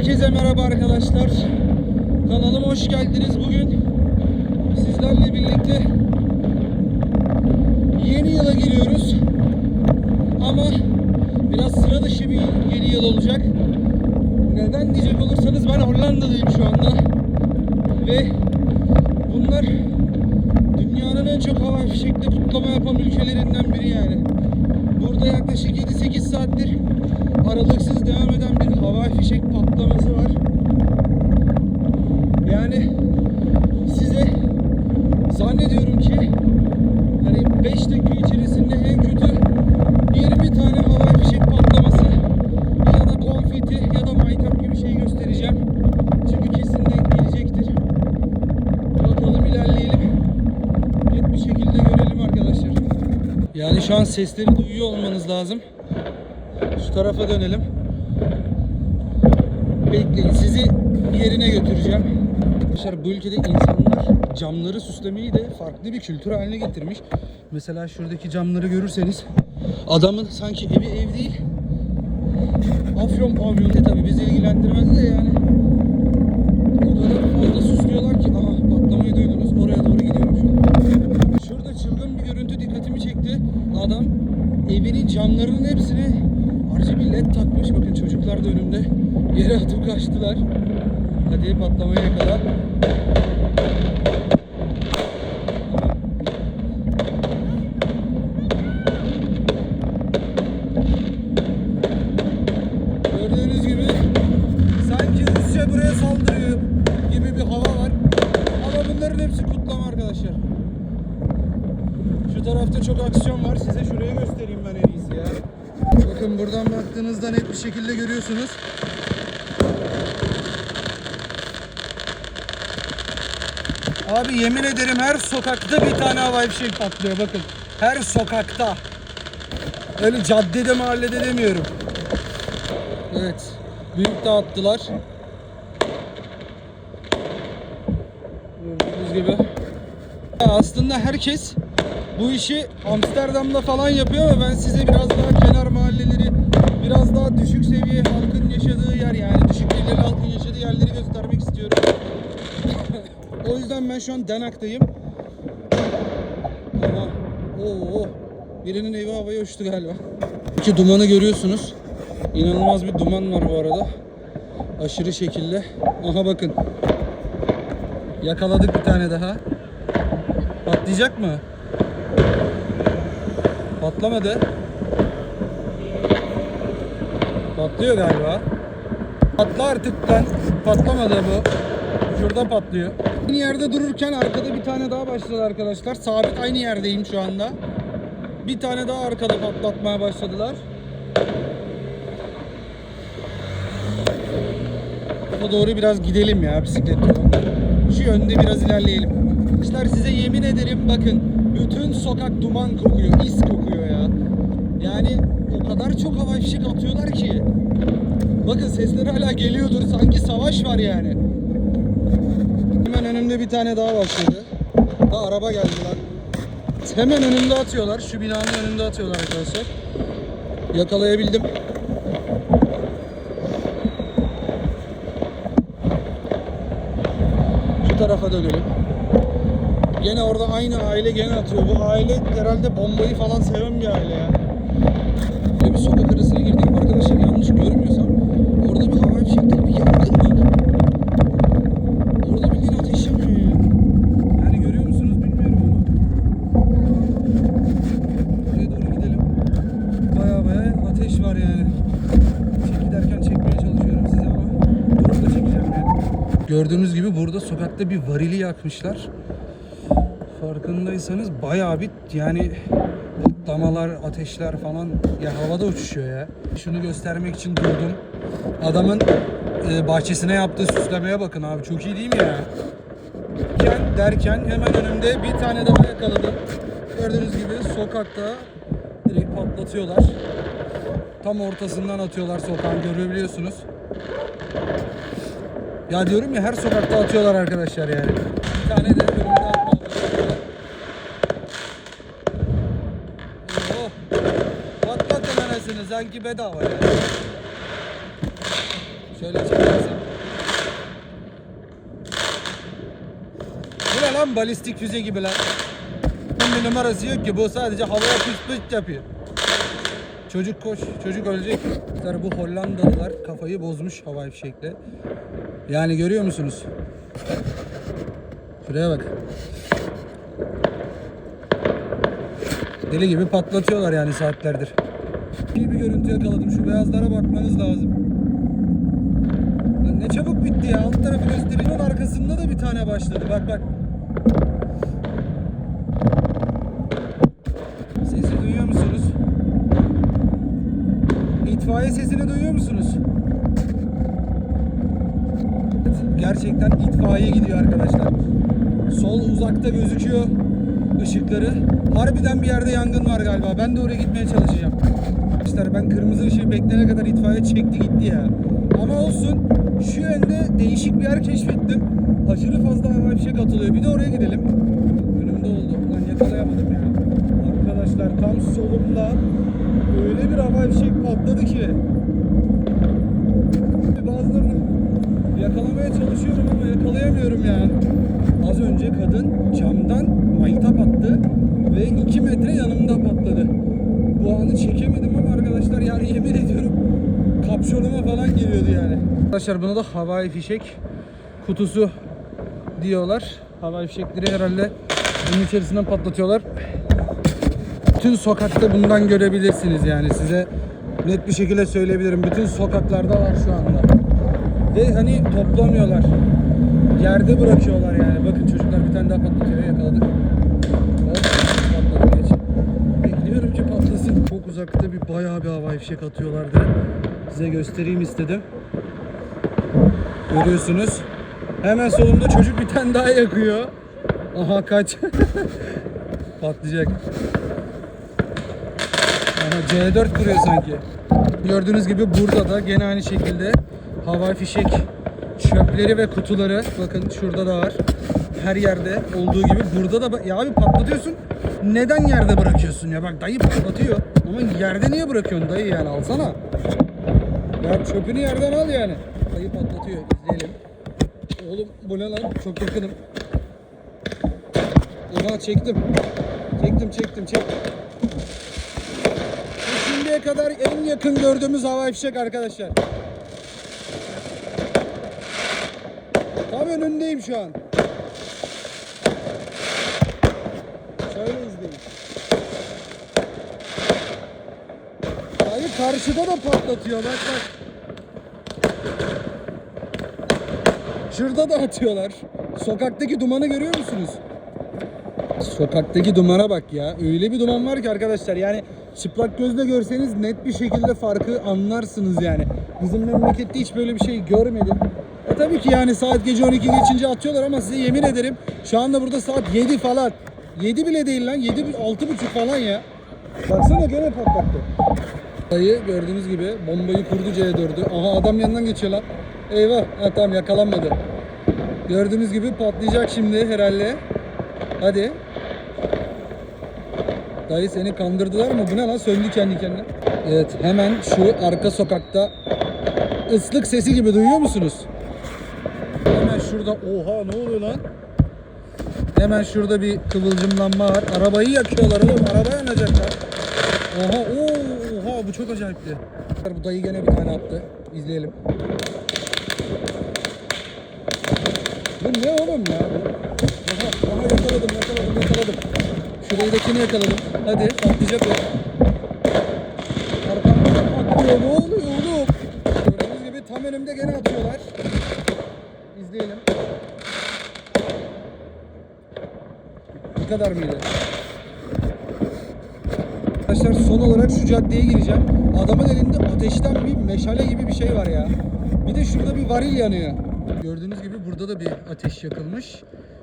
Herkese merhaba arkadaşlar. Kanalıma hoş geldiniz. Bugün sizlerle birlikte yeni yıla giriyoruz. Ama biraz sıra dışı bir yeni yıl olacak. Neden diyecek olursanız ben Hollanda'dayım şu anda. Ve bunlar dünyanın en çok hava fişekle kutlama yapan ülkelerinden biri yani. Burada yaklaşık 7-8 saattir aralıksız devam eden bir hava fişek patlaması var. Yani size zannediyorum ki hani 5 dakika içerisinde en kötü 20 tane hava fişek patlaması ya da konfeti ya da maytap gibi şey göstereceğim. Çünkü kesin denk gelecektir. Bakalım ilerleyelim. Net bir şekilde görelim arkadaşlar. Yani şu an sesleri duyuyor olmanız lazım. Şu tarafa dönelim. Bekleyin sizi bir yerine götüreceğim. Arkadaşlar bu ülkede insanlar camları süslemeyi de farklı bir kültür haline getirmiş. Mesela şuradaki camları görürseniz adamın sanki evi ev değil. Afyon pavyonu E tabi bizi ilgilendirmez de yani. O kadar fazla süslüyorlar ki aha patlamayı duydunuz oraya doğru gidiyorum şu an. Şurada çılgın bir görüntü dikkatimi çekti. Adam evinin camlarının hepsine RGB led takmış. Bakın çocuklar da önümde yere atıp kaçtılar. Hadi patlamaya yakala. Tarafta çok aksiyon var. Size şurayı göstereyim ben en iyisi ya. Bakın buradan baktığınızda net bir şekilde görüyorsunuz. Abi yemin ederim her sokakta bir tane havai fişek patlıyor bakın. Her sokakta. Öyle caddede mahallede demiyorum. Evet. Büyük dağıttılar. Gördüğünüz gibi. Aslında herkes bu işi Amsterdam'da falan yapıyor ama ben size biraz daha kenar mahalleleri, biraz daha düşük seviye halkın yaşadığı yer yani düşük gelirli halkın yaşadığı yerleri göstermek istiyorum. o yüzden ben şu an Denak'tayım. Aha. Oo. Birinin evi havaya uçtu galiba. İki dumanı görüyorsunuz. İnanılmaz bir duman var bu arada. Aşırı şekilde. Aha bakın. Yakaladık bir tane daha. Patlayacak mı? Patlamadı. Patlıyor galiba. Patla artık. Patlamadı bu. Şurada patlıyor. Aynı yerde dururken arkada bir tane daha başladı arkadaşlar. Sabit aynı yerdeyim şu anda. Bir tane daha arkada patlatmaya başladılar. O doğru biraz gidelim ya bisiklet yolunda. Şu yönde biraz ilerleyelim. Arkadaşlar size yemin ederim bakın bütün sokak duman kokuyor, is kokuyor ya. Yani o kadar çok hava fişek atıyorlar ki. Bakın sesleri hala geliyordur. Sanki savaş var yani. Hemen önümde bir tane daha başladı. Daha araba geldi lan. Hemen önümde atıyorlar. Şu binanın önünde atıyorlar arkadaşlar. Yakalayabildim. Şu tarafa dönelim. Gene orada aynı aile gene atıyor. Bu aile herhalde bombayı falan seven bir aile ya. Böyle bir sokak arasına girdik arkadaşlar yanlış görmüyorsam orada bir havai fişekleri bir yangın var. Orada bildiğin ateş yanıyor ya. Yani görüyor musunuz bilmiyorum ama. Oraya doğru gidelim. Baya baya ateş var yani. Çek giderken çekmeye çalışıyorum size ama durup da çekeceğim yani. Gördüğünüz gibi burada sokakta bir varili yakmışlar. Farkındaysanız bayağı bir yani patlamalar, ateşler falan ya havada uçuşuyor ya. Şunu göstermek için durdum. Adamın e, bahçesine yaptığı süslemeye bakın abi çok iyi değil mi ya? Derken, derken hemen önümde bir tane daha yakaladım. Gördüğünüz gibi sokakta direkt patlatıyorlar. Tam ortasından atıyorlar sokağın görebiliyorsunuz. Ya diyorum ya her sokakta atıyorlar arkadaşlar yani. Bir tane de sanki bedava ya. Şöyle çekersem. Bu ne lan balistik füze gibi lan. Bunun bir numarası yok ki bu sadece havaya püs püs yapıyor. Çocuk koş, çocuk ölecek. Yani bu Hollandalılar kafayı bozmuş havai fişekle. Yani görüyor musunuz? Şuraya bak. Deli gibi patlatıyorlar yani saatlerdir. İyi bir görüntü yakaladım. Şu beyazlara bakmanız lazım. Ne çabuk bitti ya. Alt tarafı göstereceğim. Arkasında da bir tane başladı. Bak bak. Sesi duyuyor musunuz? İtfaiye sesini duyuyor musunuz? Gerçekten itfaiye gidiyor arkadaşlar. Sol uzakta gözüküyor ışıkları. Harbiden bir yerde yangın var galiba. Ben de oraya gitmeye çalışacağım. Arkadaşlar ben kırmızı ışığı bekleyene kadar itfaiye çekti gitti ya. Ama olsun şu yönde değişik bir yer keşfettim. Aşırı fazla havai fişek atılıyor. Bir de oraya gidelim. Önümde oldu. Lan yakalayamadım ya. Arkadaşlar tam solumda öyle bir havai fişek patladı ki. Bazılarını yakalamaya çalışıyorum ama yakalayamıyorum ya. Az önce kadın camdan maytap attı ve 2 metre yanımda patladı. Bu anı çekemedim ama arkadaşlar yani yemin ediyorum kapşonuma falan geliyordu yani. Arkadaşlar buna da havai fişek kutusu diyorlar. Havai fişekleri herhalde bunun içerisinden patlatıyorlar. Bütün sokakta bundan görebilirsiniz yani size net bir şekilde söyleyebilirim. Bütün sokaklarda var şu anda. Ve hani toplamıyorlar. Yerde bırakıyorlar yani. Bakın çocuklar bir tane daha patlatıyor. Yakaladık. Patladı geç. Bekliyorum ki patlasın. Çok uzakta bir bayağı bir havai fişek atıyorlardı. Size göstereyim istedim. Görüyorsunuz. Hemen solumda çocuk bir tane daha yakıyor. Aha kaç. Patlayacak. Aha, C4 kuruyor sanki. Gördüğünüz gibi burada da gene aynı şekilde havai fişek çöpleri ve kutuları bakın şurada da var. Her yerde olduğu gibi burada da ya abi patlatıyorsun. Neden yerde bırakıyorsun ya? Bak dayı patlatıyor. Ama yerde niye bırakıyorsun dayı yani alsana. Ya çöpünü yerden al yani. Dayı patlatıyor. İzleyelim. Oğlum bu ne lan? Çok yakınım. Oha çektim. Çektim çektim çektim. Şimdiye kadar en yakın gördüğümüz havai fişek arkadaşlar. Tam önündeyim şu an. Şöyle izleyin. Hayır karşıda da patlatıyor bak bak. Şurada da atıyorlar. Sokaktaki dumanı görüyor musunuz? Sokaktaki dumana bak ya. Öyle bir duman var ki arkadaşlar yani çıplak gözle görseniz net bir şekilde farkı anlarsınız yani. Bizim memlekette hiç böyle bir şey görmedim. E tabii ki yani saat gece 12 geçince atıyorlar ama size yemin ederim şu anda burada saat 7 falan. 7 bile değil lan 7 6 buçuk falan ya. Baksana gene patlattı. Dayı gördüğünüz gibi bombayı kurdu C4'ü. Aha adam yanından geçiyor lan. Eyvah. Ha, tamam yakalanmadı. Gördüğünüz gibi patlayacak şimdi herhalde. Hadi. Dayı seni kandırdılar mı? Bu ne lan? Söndü kendi kendine. Evet hemen şu arka sokakta ıslık sesi gibi duyuyor musunuz? Hemen şurada oha ne oluyor lan? Hemen şurada bir kıvılcımlanma var. Arabayı yakıyorlar oğlum. Araba yanacaklar. Oha oha bu çok acayipti. Bu dayı gene bir tane attı. İzleyelim. Bu ne oğlum ya? Aha, aha yakaladım yakaladım yakaladım. Şuradakini yakaladım. Hadi patlayacak o. Arkamda patlıyor. Ne oluyor oğlum? Gördüğünüz gibi tam önümde gene atıyorlar. İzleyelim. Bu kadar mıydı? Arkadaşlar son olarak şu caddeye gireceğim. Adamın elinde ateşten bir meşale gibi bir şey var ya. Bir de şurada bir varil yanıyor. Gördüğünüz gibi burada da bir ateş yakılmış.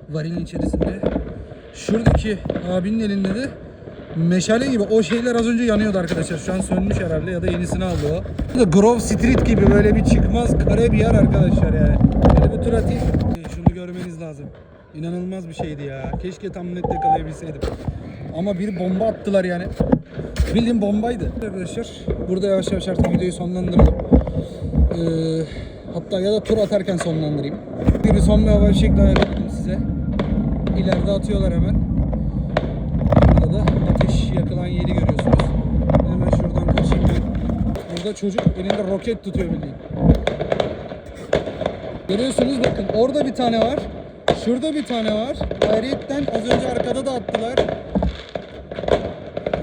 Varilin içerisinde. Şuradaki abinin elinde de meşale gibi o şeyler az önce yanıyordu arkadaşlar. Şu an sönmüş herhalde ya da yenisini aldı o. Bu Grove Street gibi böyle bir çıkmaz kare bir yer arkadaşlar yani. Şöyle bir tur atayım. Şunu görmeniz lazım. İnanılmaz bir şeydi ya. Keşke tam net yakalayabilseydim. Ama bir bomba attılar yani. Bildiğim bombaydı. Arkadaşlar burada yavaş yavaş artık videoyu sonlandıralım. Ee, hatta ya da tur atarken sonlandırayım. Bir son bir hava fişek daha size. ileride atıyorlar hemen. Burada da ateş yakılan yeri görüyorsunuz. Hemen şuradan kaçayım ben. Burada çocuk elinde roket tutuyor bildiğin. Görüyorsunuz bakın orada bir tane var. Şurada bir tane var. Ayrıyetten az önce arkada da attılar.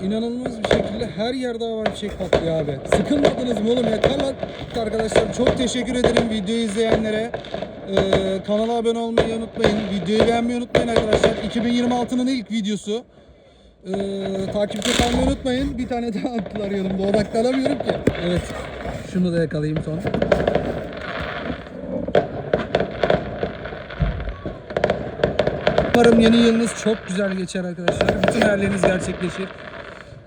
İnanılmaz bir şekilde her yerde havai fişek patlıyor abi. Sıkılmadınız mı oğlum yeter lan. Arkadaşlar çok teşekkür ederim videoyu izleyenlere. Ee, kanala abone olmayı unutmayın. Videoyu beğenmeyi unutmayın arkadaşlar. 2026'nın ilk videosu. Ee, takipte kalmayı unutmayın. Bir tane daha attılar yanımda. Odaklanamıyorum ki. Evet. Şunu da yakalayayım son. Umarım yeni yılınız çok güzel geçer arkadaşlar. Bütün hayalleriniz gerçekleşir.